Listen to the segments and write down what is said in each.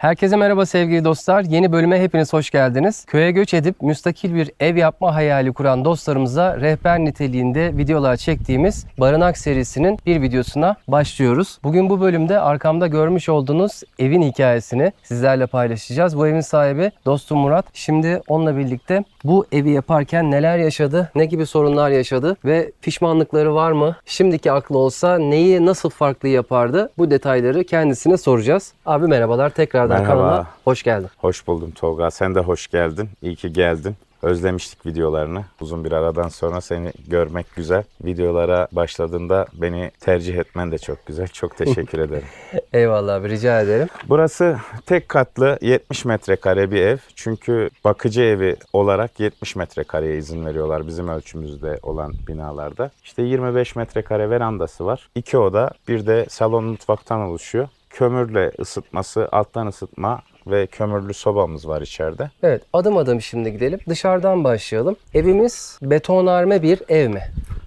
Herkese merhaba sevgili dostlar. Yeni bölüme hepiniz hoş geldiniz. Köye göç edip müstakil bir ev yapma hayali kuran dostlarımıza rehber niteliğinde videolar çektiğimiz Barınak serisinin bir videosuna başlıyoruz. Bugün bu bölümde arkamda görmüş olduğunuz evin hikayesini sizlerle paylaşacağız. Bu evin sahibi dostum Murat. Şimdi onunla birlikte bu evi yaparken neler yaşadı, ne gibi sorunlar yaşadı ve pişmanlıkları var mı? Şimdiki aklı olsa neyi nasıl farklı yapardı? Bu detayları kendisine soracağız. Abi merhabalar tekrardan Merhaba. kanala hoş geldin. Hoş buldum Tolga. Sen de hoş geldin. İyi ki geldin. Özlemiştik videolarını. Uzun bir aradan sonra seni görmek güzel. Videolara başladığında beni tercih etmen de çok güzel. Çok teşekkür ederim. Eyvallah abi rica ederim. Burası tek katlı 70 metrekare bir ev. Çünkü bakıcı evi olarak 70 metrekareye izin veriyorlar bizim ölçümüzde olan binalarda. İşte 25 metrekare verandası var. İki oda, bir de salon mutfaktan oluşuyor. Kömürle ısıtması, alttan ısıtma ve kömürlü sobamız var içeride. Evet adım adım şimdi gidelim. Dışarıdan başlayalım. Evimiz betonarme bir ev mi?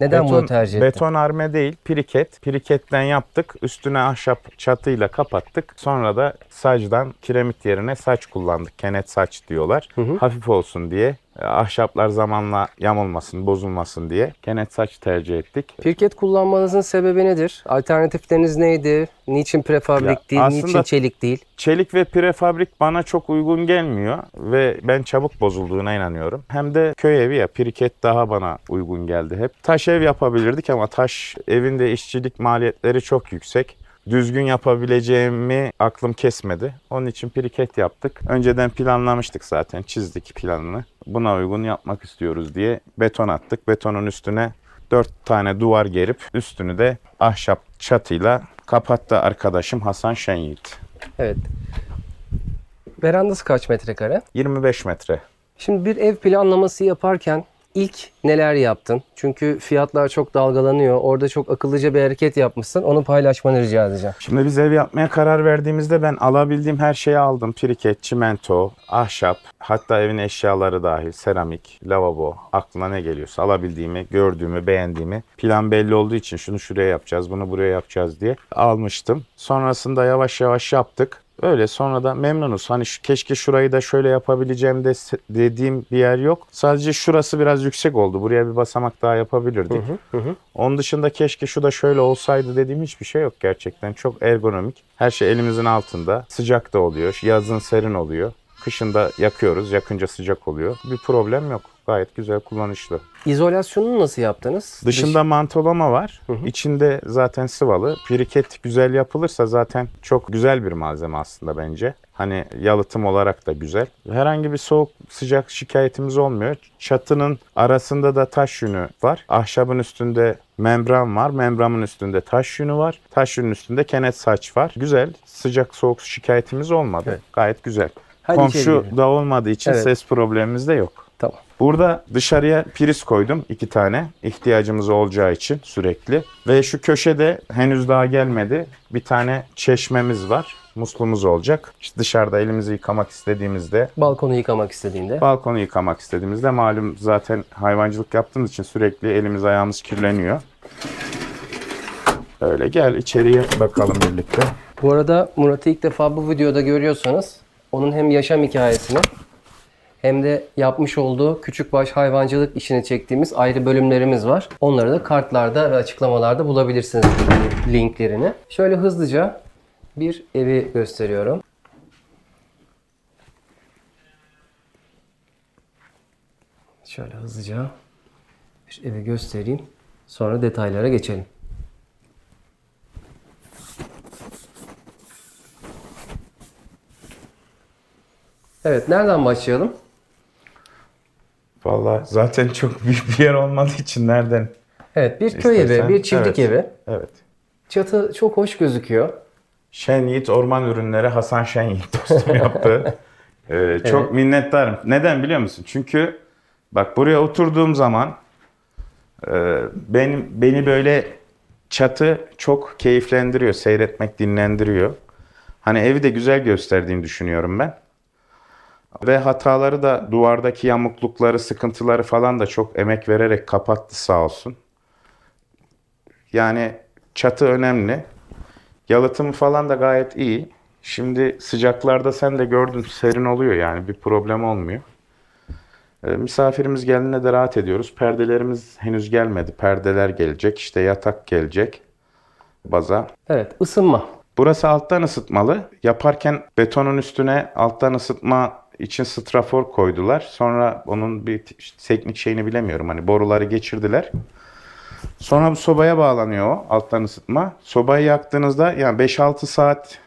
Neden bunu tercih ettin? Betonarme değil, piriket. Piriketten yaptık. Üstüne ahşap çatıyla kapattık. Sonra da sacdan kiremit yerine saç kullandık. Kenet saç diyorlar. Hafif olsun diye. E, Ahşaplar zamanla yamulmasın, bozulmasın diye kenet saç tercih ettik. Pirket kullanmanızın sebebi nedir? Alternatifleriniz neydi? Niçin prefabrik Ya değil, niçin çelik değil? Çelik ve prefabrik bana çok uygun gelmiyor ve ben çabuk bozulduğuna inanıyorum. Hem de köy evi ya piriket daha bana uygun geldi hep. Taş ev yapabilirdik ama taş evinde işçilik maliyetleri çok yüksek. Düzgün yapabileceğimi aklım kesmedi. Onun için piriket yaptık. Önceden planlamıştık zaten, çizdik planını. Buna uygun yapmak istiyoruz diye beton attık. Betonun üstüne dört tane duvar gerip üstünü de ahşap çatıyla kapattı arkadaşım Hasan Şenyiğit. Evet. Verandası kaç metrekare? 25 metre. Şimdi bir ev planlaması yaparken ilk neler yaptın? Çünkü fiyatlar çok dalgalanıyor. Orada çok akıllıca bir hareket yapmışsın. Onu paylaşmanı rica edeceğim. Şimdi biz ev yapmaya karar verdiğimizde ben alabildiğim her şeyi aldım. Piriket, çimento, ahşap, hatta evin eşyaları dahil, seramik, lavabo, aklına ne geliyorsa alabildiğimi, gördüğümü, beğendiğimi. Plan belli olduğu için şunu şuraya yapacağız, bunu buraya yapacağız diye almıştım. Sonrasında yavaş yavaş yaptık. Öyle sonra da memnunuz. Hani şu, keşke şurayı da şöyle yapabileceğim de dediğim bir yer yok. Sadece şurası biraz yüksek oldu. Buraya bir basamak daha yapabilirdik. Onun dışında keşke şu da şöyle olsaydı dediğim hiçbir şey yok gerçekten. Çok ergonomik. Her şey elimizin altında. Sıcak da oluyor. Yazın serin oluyor. Kışın da yakıyoruz. Yakınca sıcak oluyor. Bir problem yok. Gayet güzel kullanışlı. İzolasyonunu nasıl yaptınız? Dışında mantolama var. İçinde zaten sıvalı. Piriket güzel yapılırsa zaten çok güzel bir malzeme aslında bence. Hani yalıtım olarak da güzel. Herhangi bir soğuk sıcak şikayetimiz olmuyor. Çatının arasında da taş yünü var. Ahşabın üstünde membran var. Membranın üstünde taş yünü var. Taş yünün üstünde kenet saç var. Güzel. Sıcak soğuk şikayetimiz olmadı. Evet. Gayet güzel. Hadi Komşu da olmadığı için Evet. ses problemimiz de yok. Burada dışarıya priz koydum iki tane ihtiyacımız olacağı için sürekli. Ve şu köşede henüz daha gelmedi bir tane çeşmemiz var. Musluğumuz olacak. İşte dışarıda elimizi yıkamak istediğimizde, Balkonu yıkamak istediğinde. balkonu yıkamak istediğimizde malum zaten hayvancılık yaptığımız için sürekli elimiz ayağımız kirleniyor. Öyle gel içeriye bakalım birlikte. Bu arada Murat'ı ilk defa bu videoda görüyorsanız onun hem yaşam hikayesini hem de yapmış olduğu küçükbaş hayvancılık işini çektiğimiz ayrı bölümlerimiz var. Onları da kartlarda ve açıklamalarda bulabilirsiniz linklerini. Şöyle hızlıca bir evi gösteriyorum. Şöyle hızlıca bir evi göstereyim. Sonra detaylara geçelim. Evet, nereden başlayalım? Vallahi zaten çok büyük bir yer olmadığı için nereden? Evet, bir köy İstersen, evi, bir çiftlik evet. evi. Evet. Çatı çok hoş gözüküyor. Şen Yiğit Orman Ürünleri Hasan Şen Yiğit dostum yaptı. Ee, çok minnettarım. Neden biliyor musun? Çünkü bak buraya oturduğum zaman e, benim beni böyle çatı çok keyiflendiriyor. Seyretmek dinlendiriyor. Hani evi de güzel gösterdiğini düşünüyorum ben. Ve hataları da duvardaki yamuklukları, sıkıntıları falan da çok emek vererek kapattı sağ olsun. Yani çatı önemli. Yalıtımı falan da gayet iyi. Şimdi sıcaklarda sen de gördün serin oluyor yani bir problem olmuyor. Ee, misafirimiz geldiğinde de rahat ediyoruz. Perdelerimiz henüz gelmedi. Perdeler gelecek. işte yatak gelecek. Baza. Evet, ısınma. Burası alttan ısıtmalı. Yaparken betonun üstüne alttan ısıtma için strafor koydular. Sonra onun bir teknik şeyini bilemiyorum. Hani boruları geçirdiler. Sonra bu sobaya bağlanıyor o alttan ısıtma. Sobayı yaktığınızda yani 5-6 saat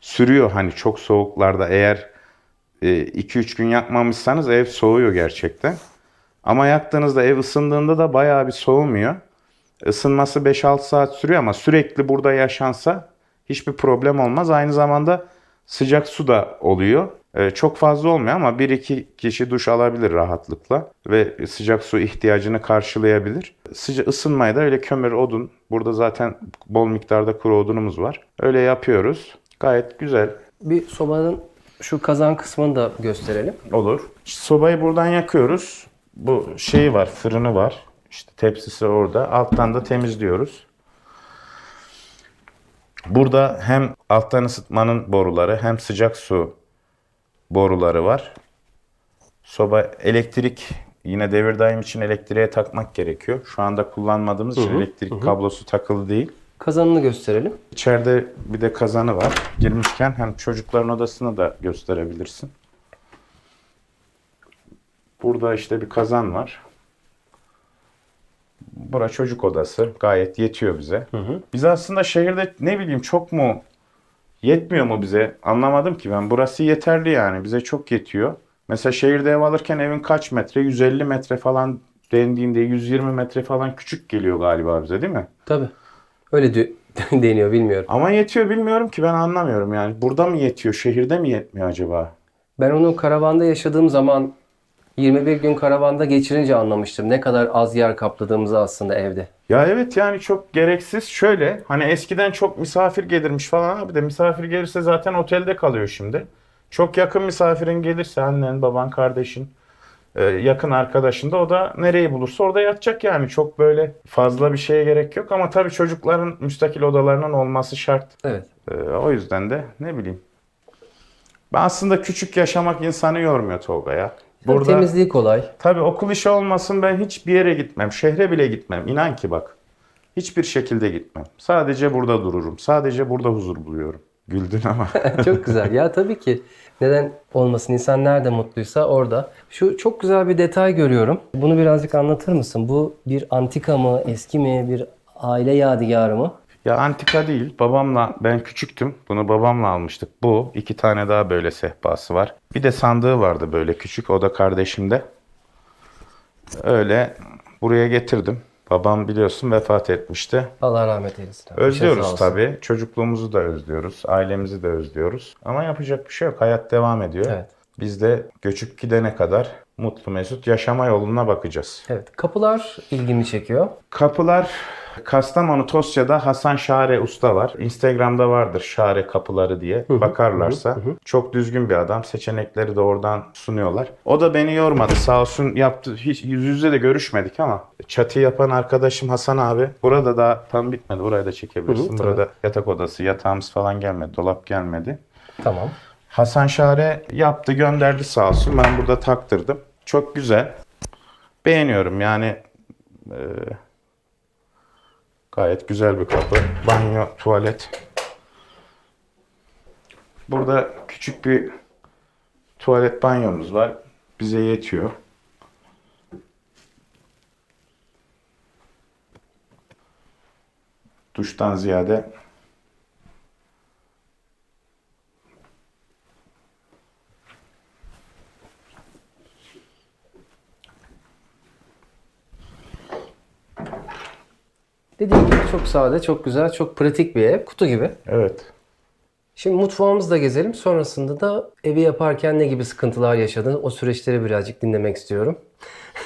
sürüyor hani çok soğuklarda eğer 2-3 gün yakmamışsanız ev soğuyor gerçekten. Ama yaktığınızda ev ısındığında da bayağı bir soğumuyor. Isınması 5-6 saat sürüyor ama sürekli burada yaşansa hiçbir problem olmaz. Aynı zamanda sıcak su da oluyor. Ee, çok fazla olmuyor ama 1-2 kişi duş alabilir rahatlıkla ve sıcak su ihtiyacını karşılayabilir. Sıca ısınmayı da öyle kömür, odun. Burada zaten bol miktarda kuru odunumuz var. Öyle yapıyoruz. Gayet güzel. Bir sobanın şu kazan kısmını da gösterelim. Olur. Sobayı buradan yakıyoruz. Bu şeyi var, fırını var. İşte tepsisi orada. Alttan da temizliyoruz. Burada hem alttan ısıtmanın boruları hem sıcak su boruları var. Soba elektrik yine devir daim için elektriğe takmak gerekiyor. Şu anda kullanmadığımız için elektrik kablosu takılı değil. Kazanını gösterelim. İçeride bir de kazanı var. Girmişken hem çocukların odasını da gösterebilirsin. Burada işte bir kazan var. Bura çocuk odası. Gayet yetiyor bize. Biz aslında şehirde ne bileyim çok mu yetmiyor mu bize? Anlamadım ki ben. Burası yeterli yani. Bize çok yetiyor. Mesela şehirde ev alırken evin kaç metre? 150 metre falan dendiğinde 120 metre falan küçük geliyor galiba bize değil mi? Tabii. Öyle de- deniyor bilmiyorum. Ama yetiyor bilmiyorum ki ben anlamıyorum yani. Burada mı yetiyor, şehirde mi yetmiyor acaba? Ben onu karavanda yaşadığım zaman 21 gün karavanda geçirince anlamıştım. Ne kadar az yer kapladığımızı aslında evde. Ya evet yani çok gereksiz. Şöyle hani eskiden çok misafir gelirmiş falan abi de misafir gelirse zaten otelde kalıyor şimdi. Çok yakın misafirin gelirse annen, baban, kardeşin, e, yakın arkadaşın da o da nereyi bulursa orada yatacak yani. Çok böyle fazla bir şeye gerek yok ama tabii çocukların müstakil odalarının olması şart. Evet. E, o yüzden de ne bileyim. Ben aslında küçük yaşamak insanı yormuyor Tolga ya. Burada... Temizliği kolay. Tabii okul işi olmasın ben hiçbir yere gitmem. Şehre bile gitmem. İnan ki bak. Hiçbir şekilde gitmem. Sadece burada dururum. Sadece burada huzur buluyorum. Güldün ama. çok güzel. Ya tabii ki neden olmasın? İnsan nerede mutluysa orada. Şu çok güzel bir detay görüyorum. Bunu birazcık anlatır mısın? Bu bir antika mı, eski mi, bir aile yadigarı mı? Ya antika değil. Babamla ben küçüktüm. Bunu babamla almıştık. Bu iki tane daha böyle sehpası var. Bir de sandığı vardı böyle küçük. O da kardeşimde. Öyle buraya getirdim. Babam biliyorsun vefat etmişti. Allah rahmet eylesin. abi. Sağ Özlüyoruz olsun. tabii. Çocukluğumuzu da özlüyoruz. Ailemizi de özlüyoruz. Ama yapacak bir şey yok. Hayat devam ediyor. Evet. Biz de göçüp gidene kadar mutlu mesut yaşama yoluna bakacağız. Evet. Kapılar ilgimi çekiyor. Kapılar Kastamonu Tosya'da Hasan Şare Usta var. Instagram'da vardır Şare Kapıları diye. Bakarlarsa. Çok düzgün bir adam. Seçenekleri de oradan sunuyorlar. O da beni yormadı. Sağ olsun yaptı. Hiç yüz yüze de görüşmedik ama çatı yapan arkadaşım Hasan abi. Burada daha tam bitmedi. Burayı da çekebilirsin. Hı hı, tabii. Burada yatak odası, yatağımız falan gelmedi. Dolap gelmedi. Tamam. Hasan Şare yaptı gönderdi sağ olsun. Ben burada taktırdım. Çok güzel. Beğeniyorum yani. e, gayet güzel bir kapı. Banyo, tuvalet. Burada küçük bir tuvalet banyomuz var. Bize yetiyor. Duştan ziyade Dediğim gibi çok sade, çok güzel, çok pratik bir ev. Kutu gibi. evet. Şimdi mutfağımızı da gezelim. Sonrasında da evi yaparken ne gibi sıkıntılar yaşadın? O süreçleri birazcık dinlemek istiyorum.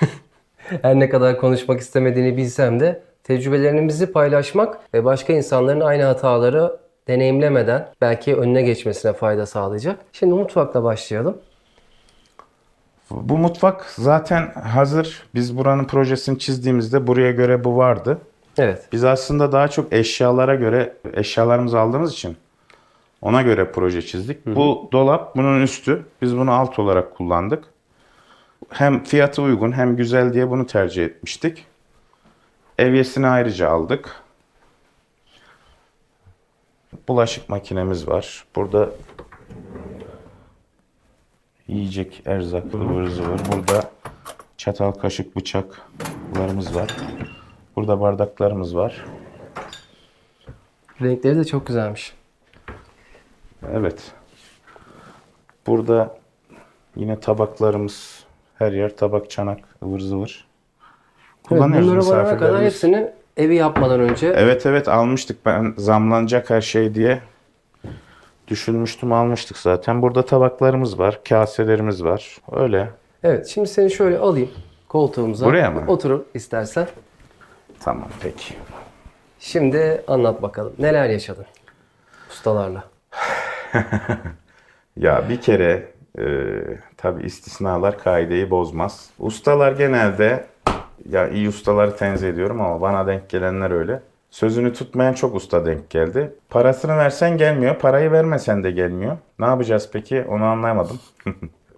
Her ne kadar konuşmak istemediğini bilsem de tecrübelerimizi paylaşmak ve başka insanların aynı hataları deneyimlemeden belki önüne geçmesine fayda sağlayacak. Şimdi mutfakla başlayalım. Bu mutfak zaten hazır. Biz buranın projesini çizdiğimizde buraya göre bu vardı. Evet. Biz aslında daha çok eşyalara göre eşyalarımızı aldığımız için Ona göre proje çizdik. Bu dolap bunun üstü. Biz bunu alt olarak kullandık. Hem fiyatı uygun hem güzel diye bunu tercih etmiştik. Evyesini ayrıca aldık. Bulaşık makinemiz var. Burada yiyecek, erzak, ıvır zıvır. Burada çatal, kaşık, bıçaklarımız var. Burada bardaklarımız var. Renkleri de çok güzelmiş. Evet. Burada yine tabaklarımız her yer tabak, çanak, ıvır zıvır. Evet, Kullanıyoruz bunları varana kadar misafirlerimiz. hepsini evi yapmadan önce Evet evet almıştık ben zamlanacak her şey diye düşünmüştüm almıştık zaten. Burada tabaklarımız var, kaselerimiz var. Öyle. Evet, şimdi seni şöyle alayım koltuğumuza. Buraya mı? Otur istersen. Tamam peki. Şimdi anlat bakalım. Neler yaşadın ustalarla? Ya bir kere e, tabi istisnalar kaideyi bozmaz. Ustalar genelde ya iyi ustaları tenzih ediyorum ama bana denk gelenler öyle. Sözünü tutmayan çok usta denk geldi. Parasını versen gelmiyor, parayı vermesen de gelmiyor. Ne yapacağız peki onu anlayamadım.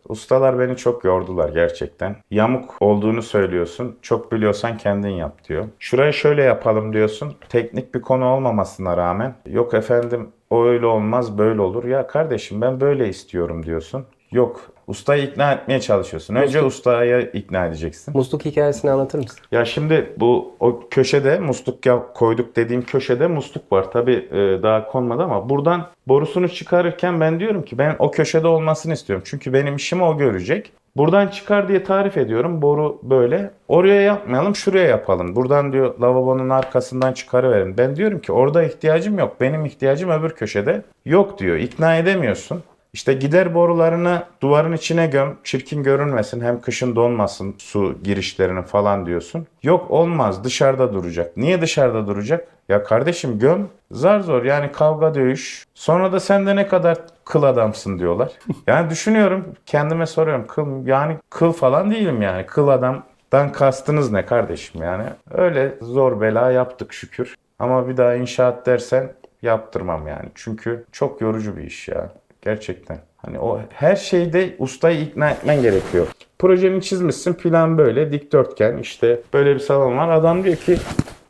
Ustalar beni çok yordular gerçekten. Yamuk olduğunu söylüyorsun. Çok biliyorsan kendin yap diyor. Şurayı şöyle yapalım diyorsun. Teknik bir konu olmamasına rağmen. Yok efendim o öyle olmaz böyle olur. Ya kardeşim ben böyle istiyorum diyorsun. Yok ustayı ikna etmeye çalışıyorsun. Önce ustayı ikna edeceksin. Musluk hikayesini anlatır mısın? Ya şimdi bu o köşede musluk ya koyduk dediğim köşede musluk var. Tabi daha konmadı ama buradan borusunu çıkarırken ben diyorum ki ben o köşede olmasını istiyorum. Çünkü benim işimi o görecek. Buradan çıkar diye tarif ediyorum. Boru böyle. Oraya yapmayalım, şuraya yapalım. Buradan diyor lavabonun arkasından çıkarıverin. Ben diyorum ki orada ihtiyacım yok. Benim ihtiyacım öbür köşede. Yok diyor. İkna edemiyorsun. İşte gider borularını duvarın içine göm, çirkin görünmesin, hem kışın donmasın su girişlerini falan diyorsun. Yok olmaz dışarıda duracak. Niye dışarıda duracak? Ya kardeşim göm, zar zor yani kavga dövüş. Sonra da sen de ne kadar kıl adamsın diyorlar. Yani düşünüyorum, kendime soruyorum kıl yani kıl falan değilim yani. Kıl adamdan kastınız ne kardeşim yani? Öyle zor bela yaptık şükür. Ama bir daha inşaat dersen yaptırmam yani. Çünkü çok yorucu bir iş ya. Gerçekten. Hani o her şeyde ustayı ikna etmen gerekiyor. Projeni çizmişsin plan böyle dikdörtgen işte böyle bir salon var. Adam diyor ki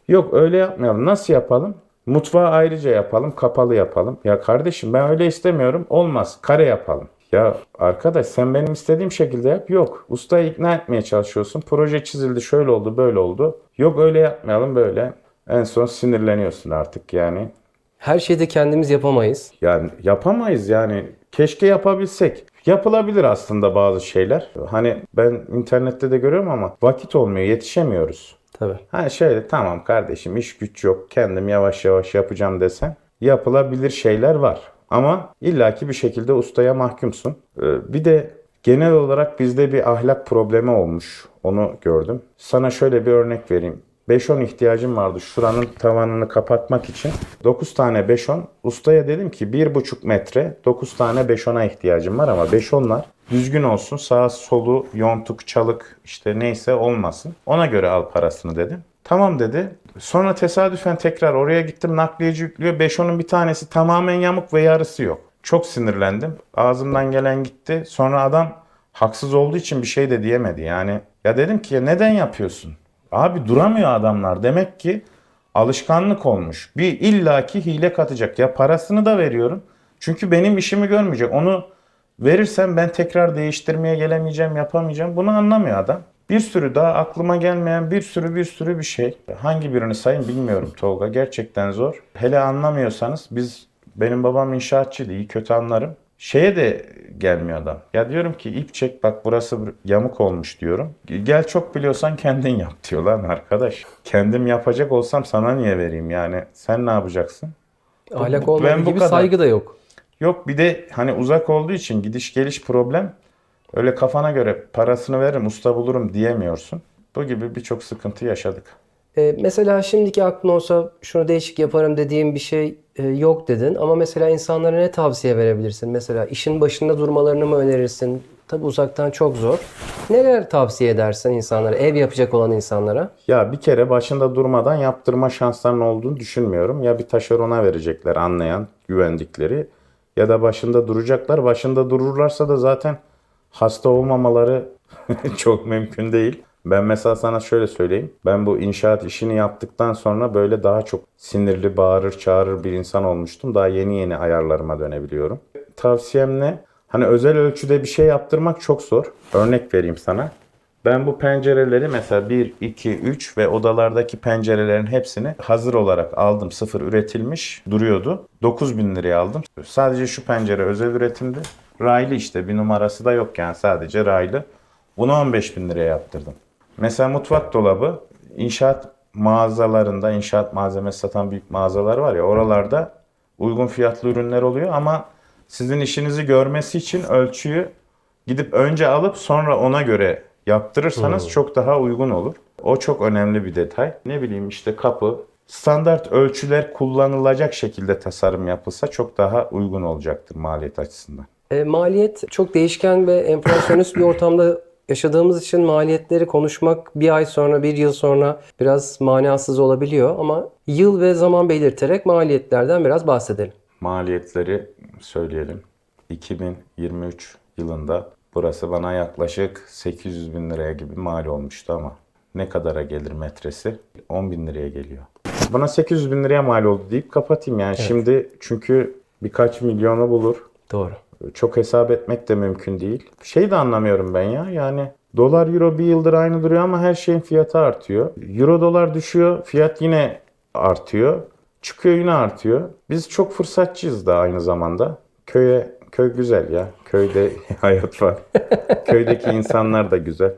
yok öyle yapmayalım. Nasıl yapalım? Mutfağı ayrıca yapalım, kapalı yapalım. Ya kardeşim ben öyle istemiyorum. Olmaz. Kare yapalım. Ya arkadaş sen benim istediğim şekilde yap. Yok. Ustayı ikna etmeye çalışıyorsun. Proje çizildi şöyle oldu böyle oldu. Yok öyle yapmayalım böyle. En son sinirleniyorsun artık yani. Her şeyi de kendimiz yapamayız. Yani yapamayız yani. Keşke yapabilsek. Yapılabilir aslında bazı şeyler. Hani ben internette de görüyorum ama vakit olmuyor, yetişemiyoruz. Tabii. Ha şöyle tamam kardeşim iş güç yok. Kendim yavaş yavaş yapacağım desen yapılabilir şeyler var. Ama illaki bir şekilde ustaya mahkumsun. Ee, Bir de genel olarak bizde bir ahlak problemi olmuş. Onu gördüm. Sana şöyle bir örnek vereyim. 5-10 ihtiyacım vardı şuranın tavanını kapatmak için. 9 tane 5-10. Ustaya dedim ki 1,5 metre 9 tane 5-10'a ihtiyacım var ama 5-10'lar düzgün olsun. Sağ solu yontuk çalık işte neyse olmasın. Ona göre al parasını dedim. Tamam dedi. Sonra tesadüfen tekrar oraya gittim nakliyeci yüklüyor. 5-10'un bir tanesi tamamen yamuk ve yarısı yok. Çok sinirlendim. Ağzımdan gelen gitti. Sonra adam haksız olduğu için bir şey de diyemedi. Yani ya dedim ki neden yapıyorsun? Abi duramıyor adamlar. Demek ki alışkanlık olmuş. Bir illaki hile katacak. Ya parasını da veriyorum. Çünkü benim işimi görmeyecek. Onu verirsem ben tekrar değiştirmeye gelemeyeceğim, yapamayacağım. Bunu anlamıyor adam. Bir sürü daha aklıma gelmeyen bir sürü bir sürü bir şey. Hangi birini sayayım bilmiyorum Tolga. Gerçekten zor. Hele anlamıyorsanız biz benim babam inşaatçıydı. iyi kötü anlarım. Şeye de gelmiyor adam. Ya diyorum ki ip çek bak burası yamuk olmuş diyorum. Gel çok biliyorsan kendin yap diyor lan arkadaş. Kendim yapacak olsam sana niye vereyim yani? Sen ne yapacaksın? Ahlak olmadığı ben bu gibi kadar. saygı da yok. Yok bir de hani uzak olduğu için gidiş geliş problem. Öyle kafana göre parasını veririm usta bulurum diyemiyorsun. Bu gibi birçok sıkıntı yaşadık. Ee, mesela şimdiki aklın olsa şunu değişik yaparım dediğim bir şey e, yok dedin. Ama mesela insanlara ne tavsiye verebilirsin? Mesela işin başında durmalarını mı önerirsin? Tabi uzaktan çok zor. Neler tavsiye edersin insanlara, ev yapacak olan insanlara? Ya bir kere başında durmadan yaptırma şanslarının olduğunu düşünmüyorum. Ya bir taşerona verecekler anlayan, güvendikleri ya da başında duracaklar. Başında dururlarsa da zaten hasta olmamaları çok mümkün değil. Ben mesela sana şöyle söyleyeyim. Ben bu inşaat işini yaptıktan sonra böyle daha çok sinirli, bağırır, çağırır bir insan olmuştum. Daha yeni yeni ayarlarıma dönebiliyorum. Tavsiyem ne? Hani özel ölçüde bir şey yaptırmak çok zor. Örnek vereyim sana. Ben bu pencereleri mesela 1, 2, 3 ve odalardaki pencerelerin hepsini hazır olarak aldım. Sıfır üretilmiş duruyordu. 9000 liraya aldım. Sadece şu pencere özel üretimdi. Raylı işte bir numarası da yok yani sadece raylı. Bunu 15 bin liraya yaptırdım. Mesela mutfak dolabı inşaat mağazalarında inşaat malzemesi satan büyük mağazalar var ya oralarda uygun fiyatlı ürünler oluyor ama sizin işinizi görmesi için ölçüyü gidip önce alıp sonra ona göre yaptırırsanız çok daha uygun olur. O çok önemli bir detay. Ne bileyim işte kapı standart ölçüler kullanılacak şekilde tasarım yapılsa çok daha uygun olacaktır maliyet açısından. E, maliyet çok değişken ve enflasyonist bir ortamda yaşadığımız için maliyetleri konuşmak bir ay sonra, bir yıl sonra biraz manasız olabiliyor ama yıl ve zaman belirterek maliyetlerden biraz bahsedelim. Maliyetleri söyleyelim. 2023 yılında burası bana yaklaşık 800 bin liraya gibi mal olmuştu ama ne kadara gelir metresi? 10 bin liraya geliyor. Bana 800 bin liraya mal oldu deyip kapatayım yani. Şimdi çünkü birkaç milyonu bulur. Doğru. Çok hesap etmek de mümkün değil. Şey de anlamıyorum ben ya yani dolar euro bir yıldır aynı duruyor ama her şeyin fiyatı artıyor. Euro dolar düşüyor fiyat yine artıyor. Çıkıyor yine artıyor. Biz çok fırsatçıyız da aynı zamanda. Köye köy güzel ya. Köyde hayat var. Köydeki insanlar da güzel.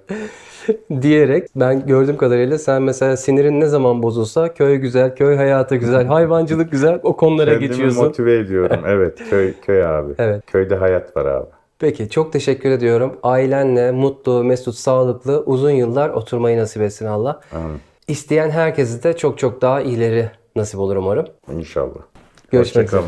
Diyerek ben gördüğüm kadarıyla sen mesela sinirin ne zaman bozulsa köy güzel, köy hayatı güzel, hayvancılık güzel o konulara Kendimi geçiyorsun. motive ediyorum. Evet köy köy abi. Evet. Köyde hayat var abi. Peki çok teşekkür ediyorum. Ailenle mutlu, mesut, sağlıklı uzun yıllar oturmayı nasip etsin Allah. Amin. İsteyen herkese de çok çok daha iyileri nasip olur umarım. İnşallah. Görüşmek üzere.